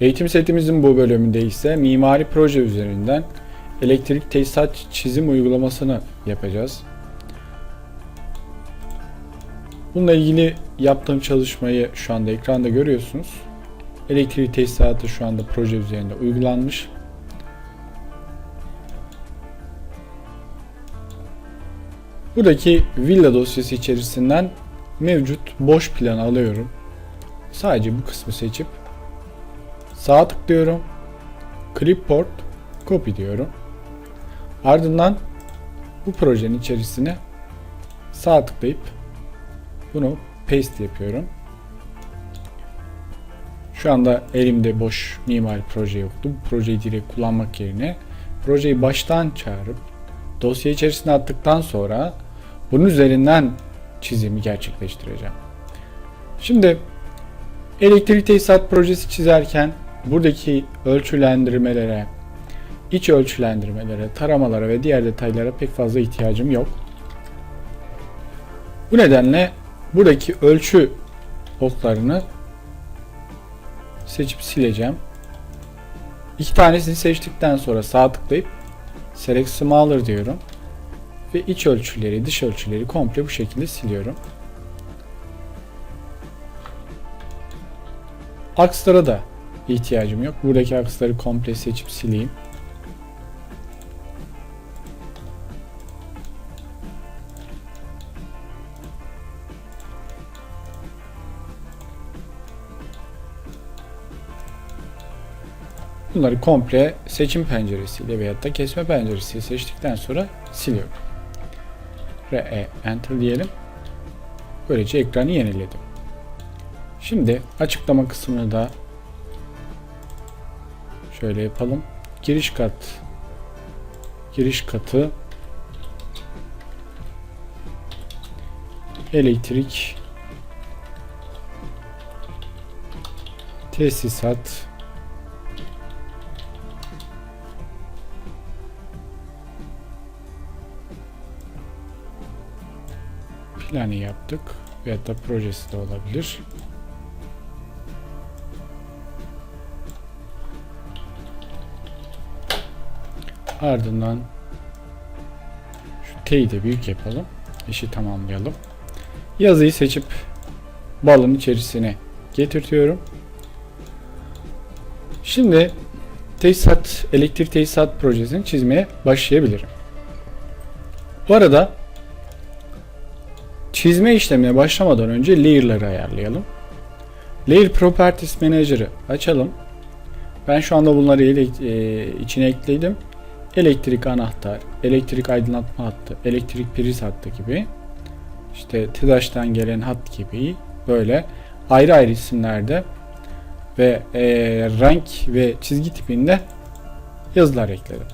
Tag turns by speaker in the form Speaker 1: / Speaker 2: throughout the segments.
Speaker 1: Eğitim setimizin bu bölümünde ise mimari proje üzerinden elektrik tesisat çizim uygulamasını yapacağız. Bununla ilgili yaptığım çalışmayı şu anda ekranda görüyorsunuz. Elektrik tesisatı şu anda proje üzerinde uygulanmış. Buradaki villa dosyası içerisinden mevcut boş planı alıyorum. Sadece bu kısmı seçip sağa tıklıyorum. Clipboard copy diyorum. Ardından bu projenin içerisine sağ tıklayıp bunu paste yapıyorum. Şu anda elimde boş mimari proje yoktu. Bu projeyi direkt kullanmak yerine projeyi baştan çağırıp dosya içerisine attıktan sonra bunun üzerinden çizimi gerçekleştireceğim. Şimdi elektrik tesisat projesi çizerken buradaki ölçülendirmelere, iç ölçülendirmelere, taramalara ve diğer detaylara pek fazla ihtiyacım yok. Bu nedenle buradaki ölçü oklarını seçip sileceğim. İki tanesini seçtikten sonra sağ tıklayıp Select Smaller diyorum. Ve iç ölçüleri, dış ölçüleri komple bu şekilde siliyorum. Akslara da ihtiyacım yok. Buradaki aksları komple seçip sileyim. Bunları komple seçim penceresiyle veyahut da kesme penceresiyle seçtikten sonra siliyorum. Re Enter diyelim. Böylece ekranı yeniledim. Şimdi açıklama kısmını da şöyle yapalım. Giriş kat giriş katı elektrik tesisat planı yaptık. Veyahut da projesi de olabilir. Ardından şu T'yi de büyük yapalım. İşi tamamlayalım. Yazıyı seçip balın içerisine getirtiyorum. Şimdi tesisat, elektrik tesisat projesini çizmeye başlayabilirim. Bu arada çizme işlemine başlamadan önce layer'ları ayarlayalım. Layer Properties Manager'ı açalım. Ben şu anda bunları e, içine ekledim. Elektrik anahtar, elektrik aydınlatma hattı, elektrik priz hattı gibi işte TEDAŞ'tan gelen hat gibi böyle ayrı ayrı isimlerde ve e, renk ve çizgi tipinde yazılar ekledim.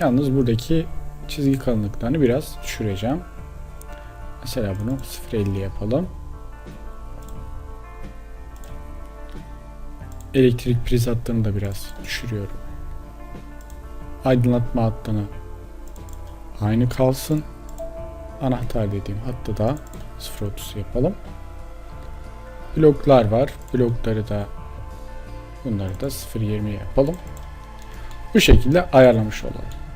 Speaker 1: Yalnız buradaki çizgi kalınlıklarını biraz düşüreceğim. Mesela bunu 0.50 yapalım. Elektrik priz hattını da biraz düşürüyorum. Aydınlatma hattını aynı kalsın. Anahtar dediğim hattı da 0.30 yapalım. Bloklar var. Blokları da bunları da 0.20 yapalım. Bu şekilde ayarlamış olalım.